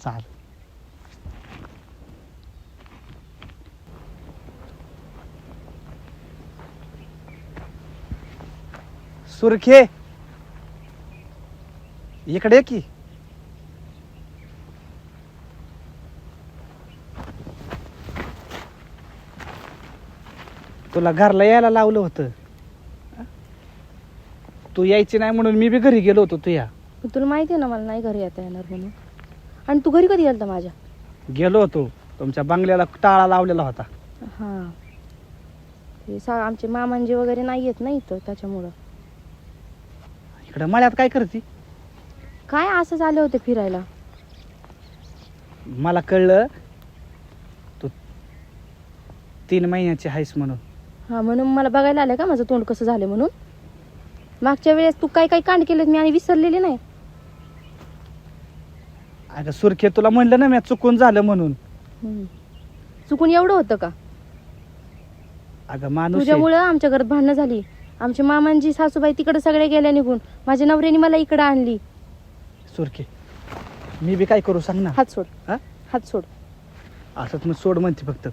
चाल सुरखे इकडे की. तुला घरला यायला लावलं होतं. तू यायची नाही म्हणून मी बी घरी गेलो होतो तुया. तुला माहिती आहे ना मला नाही घरी येता येणार म्हणून. आणि तू घरी कधी गेलता माझ्या? गेलो होतो. तुमच्या बंगल्याला टाळा लावलेला होता. हां. ते सा आमचे मामांजे वगैरे नाही येत ना इथं त्याच्यामुळं. इकडे मळ्यात काय करते? काय असंच आले होते फिरायला. मला कळलं तू तीन महिन्याची आहेस म्हणून. हां म्हणून मला बघायला आलं का माझं तोंड कसं झालं म्हणून? मागच्या वेळेस तू काय काय कांड केलेत मी आणि विसरलेली नाही. अगं सुरखे तुला म्हणलं ना मी चुकून झालं म्हणून. हम्म. चुकून एवढं होतं का? अगं माणूस आहे. तुझ्यामुळं आमच्या घरात भांडणं झाली. आमच्या मामांची सासूबाई तिकडे सगळे गेल्या निघून. माझ्या नवऱ्याने मला इकडे आणली. सुरखे मी बी काय करू सांग ना? हात सोड. हा? हात सोड. असंच मग सोड म्हणते फक्त.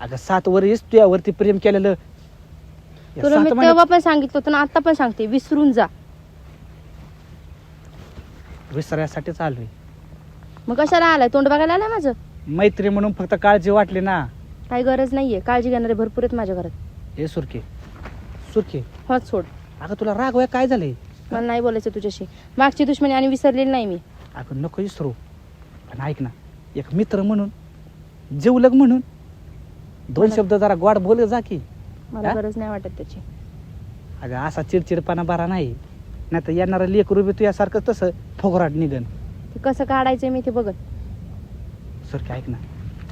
अगं सात वर्ष तुझ्यावरती प्रेम केलेलं. या तुला मी सात तेव्हा पण सांगितलं होतं ना आता पण सांगते. विसरून जा. महिन्यात विसरायसाठीच आलोय मग कशाला आलाय? तोंड बघायला आलाय माझं? मैत्री म्हणून फक्त काळजी वाटली ना. काही गरज नाहीये. काळजी घेणारे भरपूर आहेत माझ्या घरात. हे सुरखे सुरखे हात सोड. अगं तुला राग वया काय झालंय? मला नाही बोलायचं तुझ्याशी. मागची दुश्मनी आणि विसरलेली नाही मी. अगं नको विसरू. पण ऐक ना एक मित्र म्हणून जीवलग म्हणून दोन शब्द जरा गोड बोल जा की. मला हा? गरज नाही वाटत त्याची. अगं असा चिडचिडपणा बरा नाही. नाही तर येणारं लेकरू बी तुझ्यासारखं तसं फोगराट निघन. ते कसं काढायचंय मी ते बघत. सुरखे ऐक ना.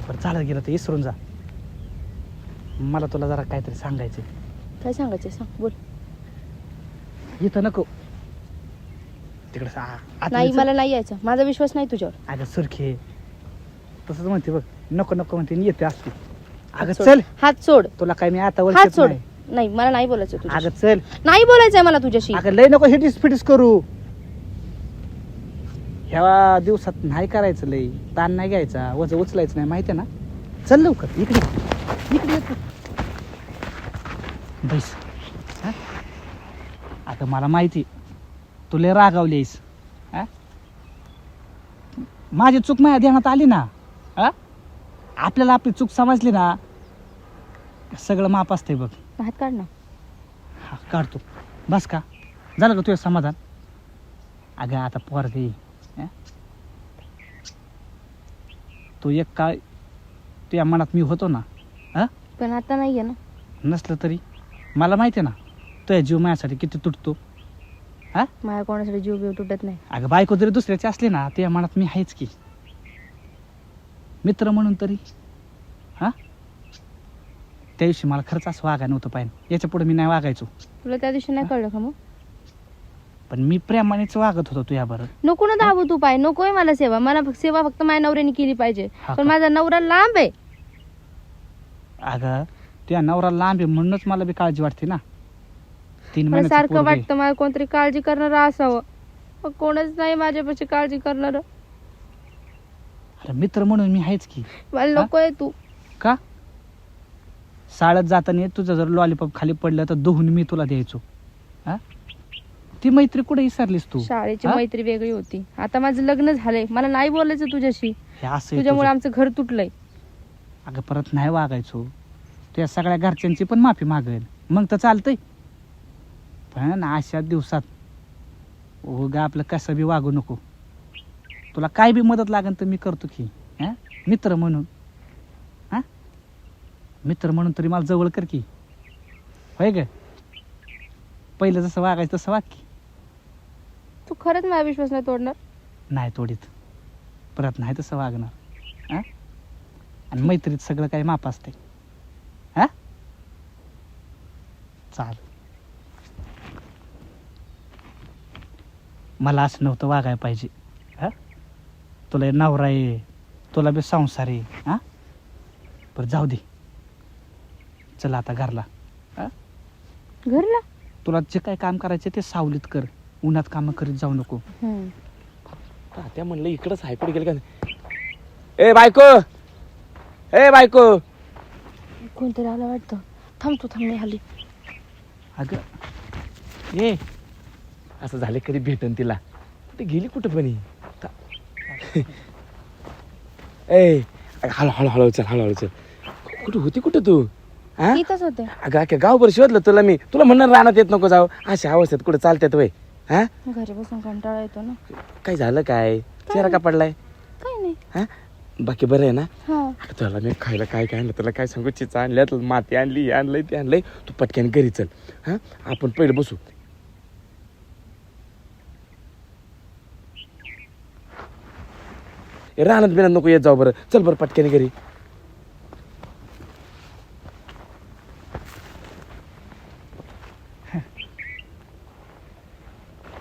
बरं झालं गेलं तर विसरून जा. मला तुला जरा काहीतरी सांगायचं काय सांगायचं सांग बोल. इथं नको. तिकडे नाही. मला नाही यायचं. माझा विश्वास नाही तुझ्यावर. अगं सुरखे तसंच म्हणते बघ. नको नको म्हणते आणि येते असते अगं हात सोड. चल हात सोड. तुला काय मी आता हात सोड. नाही. नाही मला नाही बोलायचं अगं तुझ्याशी चल. नाही बोलायचंय मला तुझ्याशी. अगं लय नको हिटीस फिटीस करू. ह्या दिवसात नाही करायचं लय ताण नाही घ्यायचा. वज उचलायचं नाही. माहिती आहे ना? चल लवकर. इकडे इकडे ये तू. बैस. हा? अगं मला माहिती तू लय रागावली आहेस. हा? माझी चूक माझ्या ध्यानात आली ना? हा? आपल्याला आपली चूक समजली ना? सगळं माप असते बघ. हात काढ ना. हा काढतो. बस का? झालं का तुझं समाधान? अगं आता पोर दे तू एक काळ तुझ्या मनात मी होतो ना हा? पण आता नाहीये ना. नसलं तरी. मला माहिती आहे ना तुझ्या जीव माझ्यासाठी किती तुटतो माझ्या कोणासाठी जीव बिव तुटत नाही. अगं बायको जरी दुसऱ्याची असली ना तुझ्या मनात मी आहेच की. मित्र म्हणून तरी हा? त्या दिवशी मला खरंच असं वागायला नव्हतं पाहिजे. याच्यापुढे मी नाही वागायचो. तुला त्या दिवशी नाही कळलं का मग? पण मी प्रेमानेच वागत होतो तुझ्याबरोबर नको ना दाबू तू पाय नकोय मला सेवा. मला फक्त सेवा फक्त माझ्या नवऱ्याने केली पाहिजे. हा पण का? माझा नवरा लांब आहे. अगं तुझ्या नवरा लांब आहे म्हणूनच मला बी काळजी वाटते ना. तीन मला महिन्याचं सारखं पोरगं आहे. वाटतं मला कोणतरी काळजी करणार असावं. पण कोणच नाही माझ्यापाशी काळजी करणार. अरे मित्र म्हणून मी आहेच की. मला हा? नकोय तू. का? शाळेत जाताना तुझं जर लॉलीपॉप खाली पडलं तर दोहून मी तुला द्यायचो. हा? ती मैत्री कुठे विसरलीस तू? शाळेची हा? मैत्री वेगळी होती. आता माझं लग्न झालंय. मला नाही बोलायचं तुझ्याशी. हे असं आहे तुझ्यामुळे तुझं. आमचं घर तुटलंय. अगं परत नाही वागायचो. तुझ्या सगळ्या घरच्यांची पण माफी मागेल. मग तर चालतंय. पण अशा दिवसात उगा आपलं कसं बी वागू नको. तुला काय बी मदत लागेल तर मी करतो की. हा? मित्र म्हणून. हा? मित्र म्हणून तरी मला जवळ कर की. होय ग? पहिलं जसं वागायचं तसं वाग की. खरंच माझा विश्वास नाही तोडणार? नाही तोडीत. परत नाही तसं वागणार. हा? आणि मैत्रीत सगळं काही माप असते. हा? चाल. मला असं नव्हतं वागायला पाहिजे. हा? तुला नवरा आहे. तुला बी संसार आहे. हा? बरं जाऊ दे. चला आता घरला. घरला? तुला जे काही काम करायचे ते सावलीत कर. उन्हात कामं करीत जाऊ नको. हम्म. तात्या म्हणलं इकडंच आहे कुठे गेलं का ए बायको! ए बायको! कोणतरी आलं वाटतं? थांबतो थांब मी हल्ली अगं. ये असं झालं कधी भेटन तिला? कुठे गेली कुठं पण ही? ता- ए हळू हळू हळू चल हळू हळू चल. कुठं होती कुठं तू? हा इथंच होते. अगं अख्या गावभर शोधलं तुला मी. तुला म्हणणार रानात येत नको जाऊ. अशा अवस्थेत कुठं चालतात वय? हा? घरी बसून कंटाळा येतो ना. काय झालं काय? चेहरा का पडलाय? काय नाही. हा? बाकी बरं आहे ना? हा. अगं तुला मी खायला काय काय आणलं तुला काय सांगू? चिचा आणल्यात माती आणली हे आणलंय ते आणलंय. तू पटक्यान घरी चल. हा? आपण पहिले बसू. ए, रानात बिनात नको येत जाऊ बरं. चल बरं पटक्याने घरी.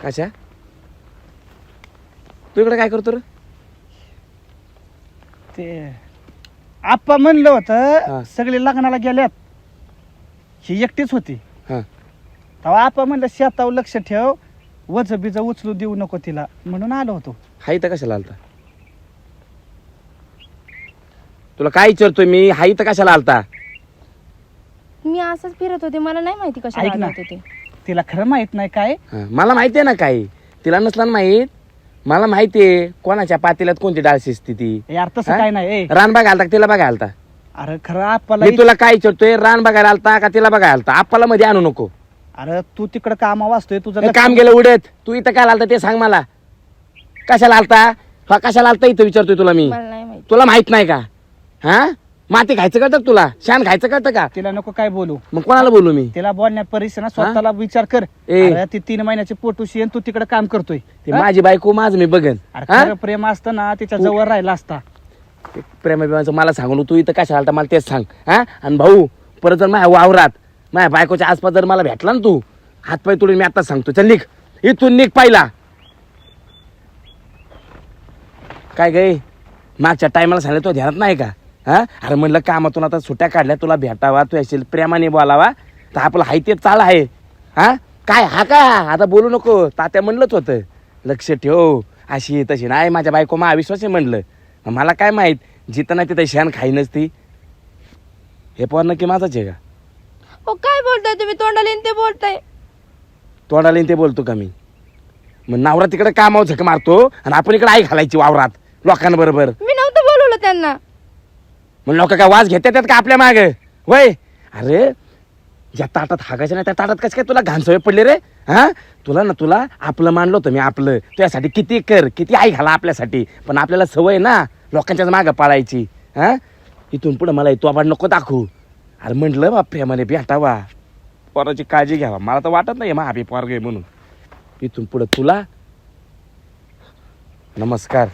कशा? तू इकडे काय करतो रे? ते आप्पा म्हणलं हा. होतं सगळे लग्नाला गेल्यात. ही एकटीच होती. हा. तेव्हा आप्पा म्हणलं शेतावर लक्ष ठेव वज बिज उचलू देऊ नको तिला. म्हणून आलो होतो. हाय तर कशाला आलता? तुला काय विचारतोय मी? हाय तर कशाला आलता? मी असंच फिरत होते. मला नाही माहिती कशा ऐक ना. होते ते. तिला खरं माहीत नाही काय. हा, मला माहिती आहे ना काय तिला नसला ना माहीत. मला माहिती आहे कोणाच्या पातेल्यात कोणती डाळ शिजती ती. यार तसं हा? काय नाही ए. रान बघायला आलता का? तिला बघायला आलता. अरे खरं आप्पाला मी तुला काय विचारतोय? रान बघायला आलता का तिला बघायला आलता? आप्पाला मध्ये आणू नको. अरे तू तिकडं कामा वाचतोय तुझं लक्ष- काम गेलं उडत. तू इथं काय आलता ते सांग मला. कशाला आलता? हा कशाला आलता इथं विचारतोय तुला मी. मला नाही माहिती. तुला माहीत नाही का? हा? माती खायचं कळतं तुला? शान खायचं कळतं का? तिला नको काय बोलू. मग कोणाला बोलू मी? तिला बोलण्या परिसर ना स्वतःला विचार कर. ए. अरे ती तीन महिन्याची पोटूशी आणि तू तिकडे काम करतोय. ते हा? माझी बायको माझं मी बघन. अरे हा? खरं प्रेम असतं ना तिच्या जवळ राहिला असता. प्रेमाचं मला सांगू नको, तू इथं कशा आलता मला तेच सांग हा? आणि भाऊ परत जर माझ्या वावरात माझ्या बायकोच्या आसपास जर मला भेटला ना तू हातपाय तोडून मी आता सांगतो. चल निघ. इथून निघ पाहिला. काय गे मागच्या टायमाला सांगितलं तो ध्यानात नाही का? हा? अरे म्हणलं कामातून आता सुट्या काढल्या तुला भेटावा तू असेल प्रेमाने बोलावा. तर आपलं हाय ते चाल आहे. हा? काय हा का आता बोलू नको. तात्या म्हणलंच होतं लक्ष ठेव. अशी तशी नाही माझ्या बायको मा विश्वास आहे म्हणलं. मला काय माहीत जिथं नाही तिथं शेण खाई नसती. हे पोर नक्की माझाच आहे का? हो काय बोलताय तुम्ही? तोंडाला येईन ते बोलताय. तोंडाला येईन ते बोलतो का मी? मग नवरा तिकडे कामावर झक मारतो आणि आपण इकडे आई घालायची वावरात लोकांबरोबर. मी नव्हतं बोलवलं त्यांना. मग लोक काय वाज घेतात का आपल्या माग? वय? अरे ज्या ताटात हागायचं नाही त्या ताटात कसं काय तुला घाण सवय पडली रे? हा? तुला ना तुला आपलं मानलं होतं मी आपलं. तुझ्यासाठी किती कर किती आई घाला आपल्यासाठी. पण आपल्याला सवय ना लोकांच्याच मागं पाळायची. हा? इथून पुढे मला तो आपण नको दाखवू. अरे म्हटलं बा प्रेमाने भेटावा पोराची काळजी घ्यावा. मला तर वाटत नाही महाबी पोरग आहे म्हणून. इथून पुढं तुला नमस्कार.